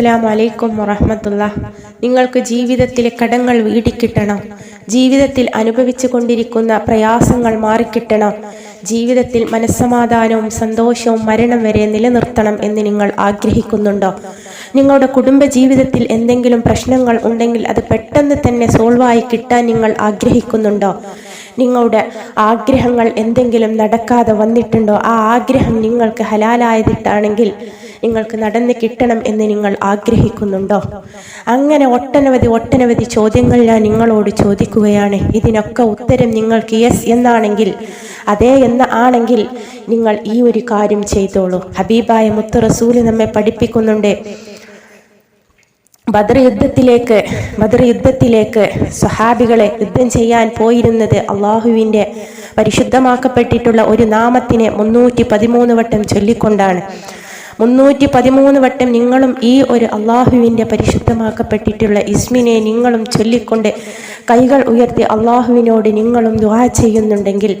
അസ്സലാമു വലൈക്കും വറഹമത്തുള്ള നിങ്ങൾക്ക് ജീവിതത്തിലെ കടങ്ങൾ വീടിക്കിട്ടണം ജീവിതത്തിൽ അനുഭവിച്ചു കൊണ്ടിരിക്കുന്ന പ്രയാസങ്ങൾ മാറിക്കിട്ടണം. ജീവിതത്തിൽ മനസ്സമാധാനവും സന്തോഷവും മരണം വരെ നിലനിർത്തണം എന്ന് നിങ്ങൾ ആഗ്രഹിക്കുന്നുണ്ടോ? നിങ്ങളുടെ കുടുംബ ജീവിതത്തിൽ എന്തെങ്കിലും പ്രശ്നങ്ങൾ ഉണ്ടെങ്കിൽ അത് പെട്ടെന്ന് തന്നെ സോൾവായി കിട്ടാൻ നിങ്ങൾ ആഗ്രഹിക്കുന്നുണ്ടോ? നിങ്ങളുടെ ആഗ്രഹങ്ങൾ എന്തെങ്കിലും നടക്കാതെ വന്നിട്ടുണ്ടോ? ആ ആഗ്രഹം നിങ്ങൾക്ക് ഹലാലായതിട്ടാണെങ്കിൽ നിങ്ങൾക്ക് നടന്ന് കിട്ടണം എന്ന് നിങ്ങൾ ആഗ്രഹിക്കുന്നുണ്ടോ? അങ്ങനെ ഒട്ടനവധി ഒട്ടനവധി ചോദ്യങ്ങൾ ഞാൻ നിങ്ങളോട് ചോദിക്കുകയാണ്. ഇതിനൊക്കെ ഉത്തരം നിങ്ങൾക്ക് യെസ് എന്നാണെങ്കിൽ അതേ എന്ന് ആണെങ്കിൽ നിങ്ങൾ ഈ ഒരു കാര്യം ചെയ്തോളൂ. ഹബീബായ മുത്ത് റസൂൽ നമ്മെ പഠിപ്പിക്കുന്നുണ്ട്. ബദർ യുദ്ധത്തിലേക്ക് ബദർ യുദ്ധത്തിലേക്ക് സ്വഹാബികളെ യുദ്ധം ചെയ്യാൻ പോയിരുന്നത് അള്ളാഹുവിന്റെ പരിശുദ്ധമാക്കപ്പെട്ടിട്ടുള്ള ഒരു നാമത്തിനെ മുന്നൂറ്റി പതിമൂന്ന് വട്ടം ചൊല്ലിക്കൊണ്ടാണ്. മുന്നൂറ്റി പതിമൂന്ന് വട്ടം നിങ്ങളും ഈ ഒരു അള്ളാഹുവിന്റെ പരിശുദ്ധമാക്കപ്പെട്ടിട്ടുള്ള ഇസ്മിനെ നിങ്ങളും ചൊല്ലിക്കൊണ്ട് കൈകൾ ഉയർത്തി അള്ളാഹുവിനോട് നിങ്ങളും ദ്വാ ചെയ്യുന്നുണ്ടെങ്കിൽ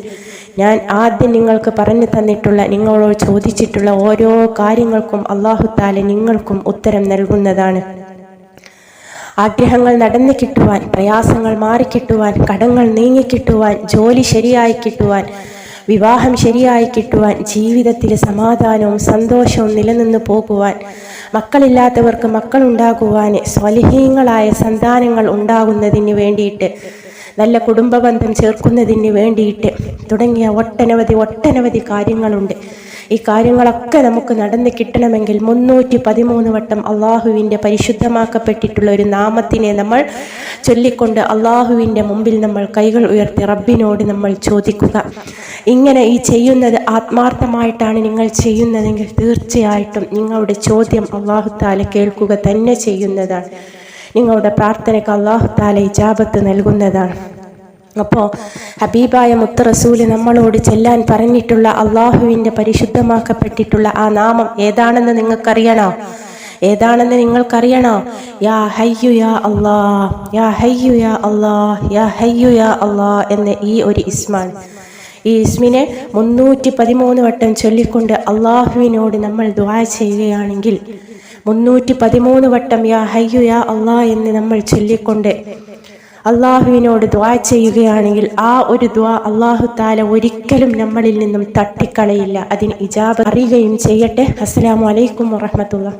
ഞാൻ ആദ്യം നിങ്ങൾക്ക് പറഞ്ഞു തന്നിട്ടുള്ള നിങ്ങളോട് ചോദിച്ചിട്ടുള്ള ഓരോ കാര്യങ്ങൾക്കും അള്ളാഹു താല നിങ്ങൾക്കും ഉത്തരം നൽകുന്നതാണ്. ആഗ്രഹങ്ങൾ നടന്നു കിട്ടുവാൻ പ്രയാസങ്ങൾ മാറിക്കിട്ടുവാൻ കടങ്ങൾ നീങ്ങിക്കിട്ടുവാൻ ജോലി ശരിയായി കിട്ടുവാൻ വിവാഹം ശരിയായി കിട്ടുവാൻ ജീവിതത്തിൽ സമാധാനവും സന്തോഷവും നിലനിന്ന് പോകുവാൻ മക്കളില്ലാത്തവർക്ക് മക്കളുണ്ടാകുവാൻ സ്വലിഹീങ്ങളായ സന്താനങ്ങൾ ഉണ്ടാകുന്നതിന് വേണ്ടിയിട്ട് നല്ല കുടുംബബന്ധം ചേർക്കുന്നതിന് വേണ്ടിയിട്ട് തുടങ്ങിയ ഒട്ടനവധി ഒട്ടനവധി കാര്യങ്ങളുണ്ട്. ഈ കാര്യങ്ങളൊക്കെ നമുക്ക് നടന്ന് കിട്ടണമെങ്കിൽ മുന്നൂറ്റി പതിമൂന്ന് വട്ടം അള്ളാഹുവിന്റെ പരിശുദ്ധമാക്കപ്പെട്ടിട്ടുള്ള ഒരു നാമത്തിനെ നമ്മൾ ചൊല്ലിക്കൊണ്ട് അള്ളാഹുവിന്റെ മുമ്പിൽ നമ്മൾ കൈകൾ ഉയർത്തി റബ്ബിനോട് നമ്മൾ ചോദിക്കുക. ഇങ്ങനെ ഈ ചെയ്യുന്നത് ആത്മാർത്ഥമായിട്ടാണ് നിങ്ങൾ ചെയ്യുന്നതെങ്കിൽ തീർച്ചയായിട്ടും നിങ്ങളുടെ ചോദ്യം അള്ളാഹു താല കേൾക്കുക തന്നെ ചെയ്യുന്നതാണ്. നിങ്ങളുടെ പ്രാർത്ഥനയ്ക്ക് അള്ളാഹു താല ഇജാബത്ത് നൽകുന്നതാണ്. അപ്പോൾ ഹബീബായ മുത്തറസൂൽ നമ്മളോട് ചെല്ലാൻ പറഞ്ഞിട്ടുള്ള അള്ളാഹുവിന്റെ പരിശുദ്ധമാക്കപ്പെട്ടിട്ടുള്ള ആ നാമം ഏതാണെന്ന് നിങ്ങൾക്കറിയണോ? ഏതാണെന്ന് നിങ്ങൾക്കറിയണോ? യാ ഹയ്യു യാ അള്ളാ യാ ഹയ്യു യാ അള്ളാ യാ ഹയ്യു യാ അള്ളാ എന്ന ഈ ഒരു ഇസ്മാൻ ഈ ഇസ്മിനെ മുന്നൂറ്റി പതിമൂന്ന് വട്ടം ചൊല്ലിക്കൊണ്ട് അള്ളാഹുവിനോട് നമ്മൾ ദ്വാ ചെയ്യുകയാണെങ്കിൽ മുന്നൂറ്റി പതിമൂന്ന് വട്ടം യാ ഹയ്യു യാ അള്ളാ എന്ന് നമ്മൾ ചൊല്ലിക്കൊണ്ട് അള്ളാഹുവിനോട് ദ്വാ ചെയ്യുകയാണെങ്കിൽ ആ ഒരു ദ്വാ അള്ളാഹു താല ഒരിക്കലും നമ്മളിൽ നിന്നും തട്ടിക്കളയില്ല. അതിന് ഇജാബ് അറിയുകയും ചെയ്യട്ടെ. അസ്സാം വലൈക്കും വാഹമത്തുള്ള